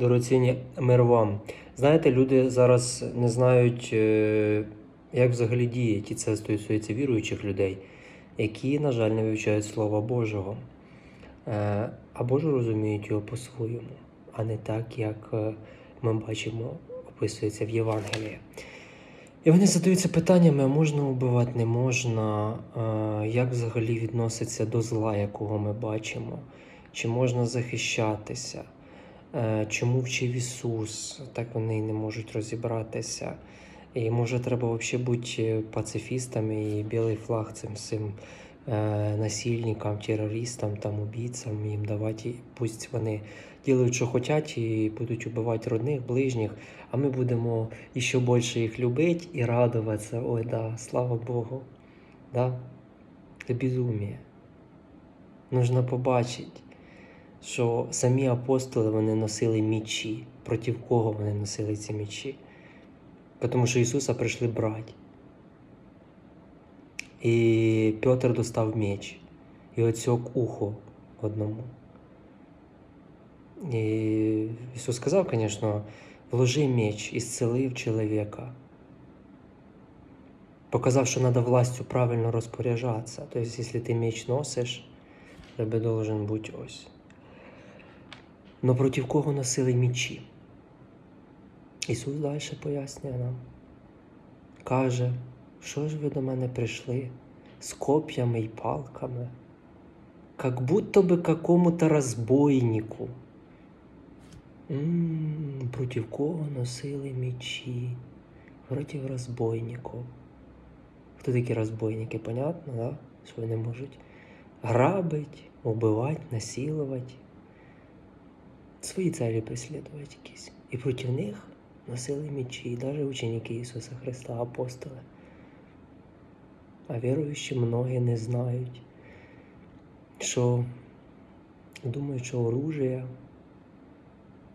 Дорогоцінні мир вам. Знаєте, люди зараз не знають, е, як взагалі діють, і це стосується віруючих людей, які, на жаль, не вивчають Слова Божого. Е, Або ж розуміють його по-своєму, а не так, як е, ми бачимо, описується в Євангелії. І вони задаються питаннями: можна вбивати, не можна, як взагалі відноситься до зла, якого ми бачимо, чи можна захищатися, чому вчив Ісус, так вони не можуть розібратися. І може треба взагалі бути пацифістами і білий флаг цим всім е, насильникам, терористам, там, убійцям, їм давати, пусть вони ділають, що хочуть, і будуть убивати родних, ближніх, а ми будемо ще більше їх любити і радуватися. Ой, да, слава Богу. Да? Це безумие. Нужно побачити, що самі апостоли вони носили мічі. Проти кого вони носили ці мічі? Тому що Ісуса прийшли брати. І Петр достав меч і отсек ухо одному. І Ісус сказав, звісно, вложи меч і зцелив чоловіка. Показав, що треба властю правильно розпоряджатися. Тобто, якщо ти меч носиш, тебе должен бути ось. Но проти кого носили мечі? Ісус далі пояснює нам. Каже, що ж ви до мене прийшли з коп'ями і палками, как будто би какому-то розбойнику. Проти кого носили мечі? Проти розбойників. Хто такі розбойники? Понятно, да? Що вони можуть грабить, убивати, насилувати, свої цілі преслідувати якісь. І проти них носили мечі, навіть ученики Ісуса Христа, апостоли. А віруючі многі не знають, що думають, що оружие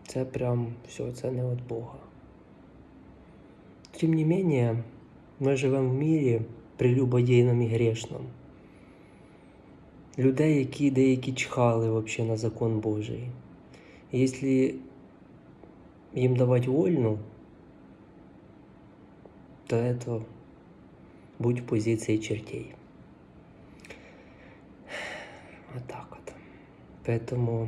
це прям все, це не від Бога. Тим не менее, ми живемо в мірі прелюбодійному і грешному. Людей, які деякі чхали вообще на закон Божий. Якщо їм давати вольну, то это будь в чертей. Вот так вот. Поэтому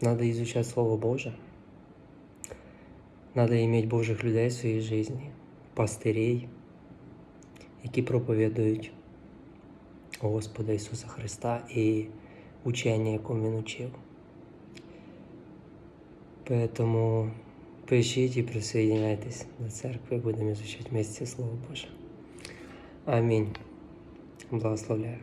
надо изучать Слово Божие. Надо иметь Божих людей в своїй житті, пастирей, які проповідують Господа Ісуса Христа і учення, якому Він учив. Поэтому и присоединяйтесь до церкви, будем изучать вместе Слово Божие. Аминь. Благословляю.